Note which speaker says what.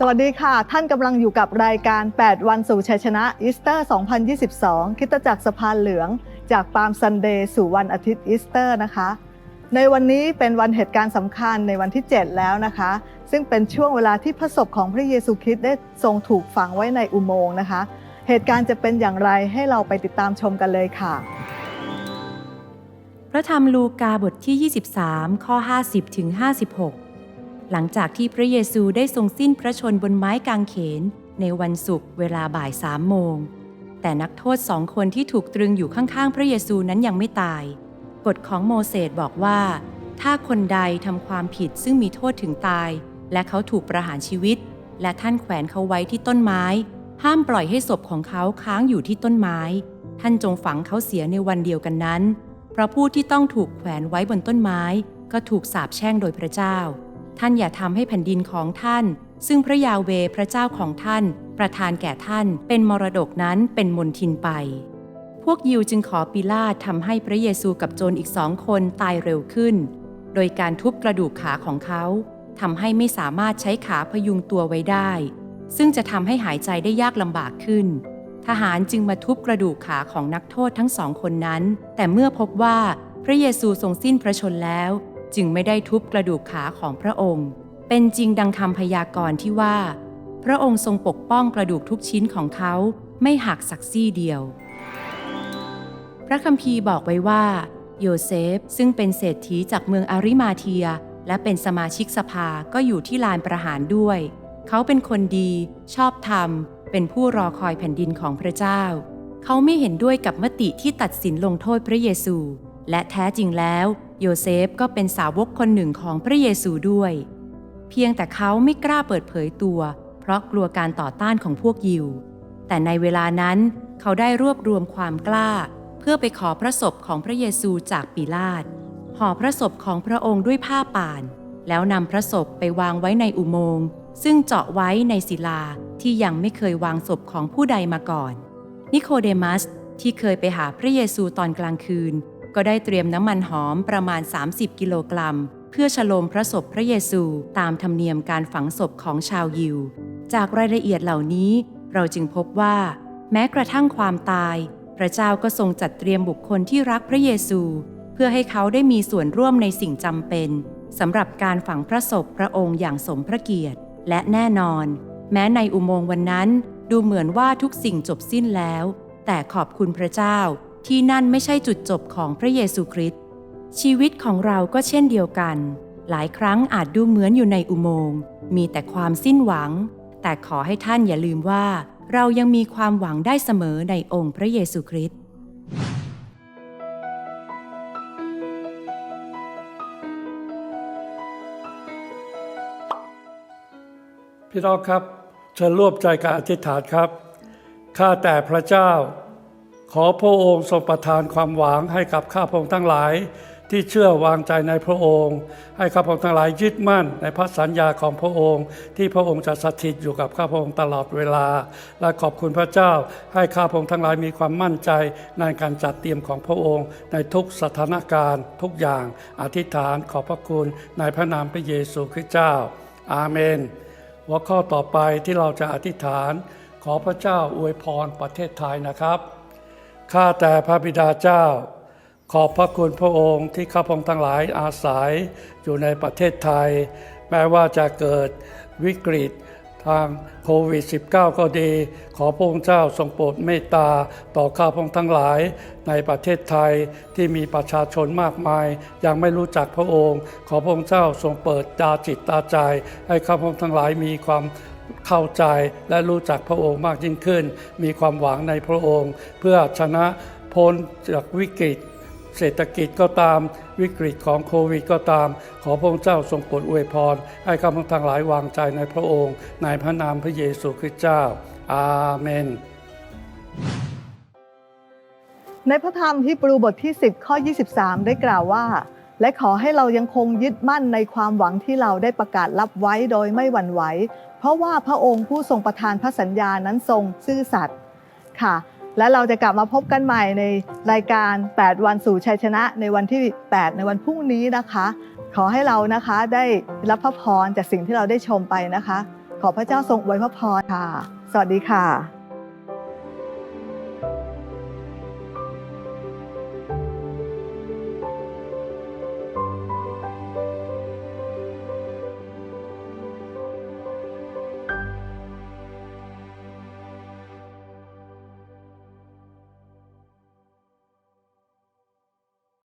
Speaker 1: สวัสดีค่ะ ท่านกำลังอยู่กับรายการ 8 วันสู่ชัยชนะอีสเตอร์ 2022 คิดจักรสะพานเหลือง จากปาล์มซันเดย์สู่วันอาทิตย์อีสเตอร์นะคะ ในวันนี้เป็นวันเหตุการณ์สำคัญในวันที่ 7 แล้วนะคะ ซึ่งเป็นช่วงเวลาที่พระศพของพระเยซูคริสต์ได้ทรงถูกฝังไว้ในอุโมงค์นะคะ เหตุการณ์จะเป็นอย่างไรให้เราไปติดตามชมกันเลยค่ะ
Speaker 2: พระธรรมลูกาบทที่ 23 ข้อ 50ถึง56 หลังจากที่พระเยซูได้ทรงสิ้นพระชนบนไม้กางเขน ในวันศุกร์เวลาบ่ายสามโมง แต่นักโทษสองคนที่ถูกตรึงอยู่ข้างๆ พระเยซูนั้นยังไม่ตาย กฎของโมเสสบอกว่า ถ้าคนใดทำความผิดซึ่งมีโทษถึงตาย และเขาถูกประหารชีวิต และท่านแขวนเขาไว้ที่ต้นไม้ ห้ามปล่อยให้ศพของเขาค้างอยู่ที่ต้นไม้ ท่านจงฝังเขาเสียในวันเดียวกันนั้น เพราะผู้ที่ต้องถูกแขวนไว้บนต้นไม้ ก็ถูกสาปแช่งโดยพระเจ้า ท่านอย่าทำให้แผ่นดินของท่าน ซึ่งพระยาเวพระเจ้าของท่าน ประทานแก่ท่านเป็นมรดกนั้นเป็นมนทินไป พวกยิวจึงขอปิลาตทำให้พระเยซูกับโจรอีกสองคนตายเร็วขึ้น โดยการทุบกระดูกขาของเขาทำให้ไม่สามารถใช้ขาพยุงตัวไว้ได้ ซึ่งจะทำให้หายใจได้ยากลำบากขึ้น ทหารจึงมาทุบกระดูกขาของนักโทษทั้งสองคนนั้น แต่เมื่อพบว่าพระเยซูทรงสิ้นพระชนแล้ว จึงไม่ได้ทุบกระดูกขาของพระองค์ เป็นจริงดังคำพยากรณ์ที่ว่า พระองค์ทรงปกป้องกระดูกทุกชิ้นของเขาไม่หักสักซี่เดียว พระคัมภีร์บอกไว้ว่า โยเซฟซึ่งเป็นเศรษฐีจากเมืองอาริมาเทีย และเป็นสมาชิกสภาก็อยู่ที่ลานประหารด้วย เขาเป็นคนดี ชอบธรรม เป็นผู้รอคอยแผ่นดินของพระเจ้า เขาไม่เห็นด้วยกับมติที่ตัดสินลงโทษพระเยซู และแท้จริงแล้ว โยเซฟก็เป็นสาวกคนหนึ่งของพระเยซูด้วย เพียงแต่เขาไม่กล้าเปิดเผยตัว เพราะกลัวการต่อต้านของพวกยิว แต่ในเวลานั้นเขาได้รวบรวมความกล้า เพื่อไปขอพระศพของพระเยซูจากปิลาตห่อพระศพของพระองค์ด้วยผ้าป่าน แล้วนำพระศพไปวางไว้ในอุโมงค์ซึ่งเจาะไว้ในศิลาที่ยังไม่เคยวางศพของผู้ใดมาก่อน นิโคเดมัสที่เคยไปหาพระเยซูตอนกลางคืน ก็ได้เตรียมน้ำมันหอมประมาณ 30 กิโลกรัม เพื่อฉโลมพระศพพระเยซูตามธรรมเนียมการฝังศพของชาวยิว จากรายละเอียดเหล่านี้ เราจึงพบว่า แม้กระทั่งความตาย พระเจ้าก็ทรงจัดเตรียมบุคคลที่รักพระเยซู เพื่อให้เขาได้มีส่วนร่วมในสิ่งจำเป็นสำหรับการฝังพระศพพระองค์อย่างสมพระเกียรติ และแน่นอน แม้ในอุโมงค์วันนั้นดูเหมือนว่าทุกสิ่งจบสิ้นแล้ว แต่ขอบคุณพระเจ้า ที่นั่นไม่ใช่จุดจบของพระเยซูคริสต์ชีวิตของเราก็เช่นเดียวกัน หลายครั้งอาจดูเหมือนอยู่ในอุโมงค์มีแต่ความสิ้นหวัง แต่ขอให้ท่านอย่าลืมว่า เรายังมีความหวังได้เสมอในองค์พระเยซูคริสต์
Speaker 3: พี่น้องครับเชิญร่วมใจการอธิษฐานครับ ข้าแต่พระเจ้า ขอพระองค์ทรงประทานความหวังให้กับข้าพระองค์ทั้งหลาย ที่เชื่อวางใจในพระองค์ ให้ข้าพระองค์ทั้งหลายยึดมั่นในพระสัญญาของพระองค์ ที่พระองค์จะสถิตอยู่กับข้าพระองค์ตลอดเวลา และขอบคุณพระเจ้า ให้ข้าพระองค์ทั้งหลายมีความมั่นใจในการจัดเตรียมของพระองค์ ในทุกสถานการณ์ ทุกอย่างอธิษฐานขอบพระคุณในพระนามพระเยซูคริสต์เจ้า อาเมน หัวข้อต่อไปที่เราจะอธิษฐาน ขอพระเจ้าอวยพรประเทศไทยนะครับ ข้าแต่พระบิดาเจ้า ขอบพระคุณพระองค์ที่ข้าพงทั้งหลายอาศัยอยู่ในประเทศไทย แม้ว่าจะเกิดวิกฤตทางโควิด -19 ก็ดี ขอพระองค์เจ้าทรงโปรดเมตตาต่อข้าพงทั้งหลายในประเทศไทยที่มีประชาชนมากมาย ยังไม่รู้จักพระองค์ ขอพระองค์เจ้าทรงเปิดตาจิตตาใจ ให้ข้าพงทั้งหลายมีความ เข้าใจและรู้จักพระองค์มากยิ่งขึ้น มีความหวังในพระองค์ เพื่อชนะพ้นจากวิกฤต เศรษฐกิจก็ตามวิกฤตของโควิดก็ตาม ขอพระองค์เจ้าทรงโปรดอวยพร ให้ข้าพเจ้าทั้งหลายวางใจในพระองค์ ในพระนามพระเยซูคริสต์เจ้า อาเมน
Speaker 1: ในพระธรรมฮีบรูบทที่ 10 ข้อ 23 ได้กล่าวว่า และขอให้เรายังคงยึดมั่นในความหวังที่เราได้ประกาศรับไว้โดยไม่หวั่นไหว เพราะว่าพระองค์ผู้ทรงประทานพระสัญญานั้นทรงซื่อสัตย์ค่ะ และเราจะกลับมาพบกันใหม่ในรายการ 8 วันสู่ชัยชนะในวันที่ 8 ในวันพรุ่งนี้นะคะ ขอให้เรานะคะได้รับพระพรจากสิ่งที่เราได้ชมไปนะคะ ขอพระเจ้าทรงอวยพระพรค่ะ สวัสดีค่ะ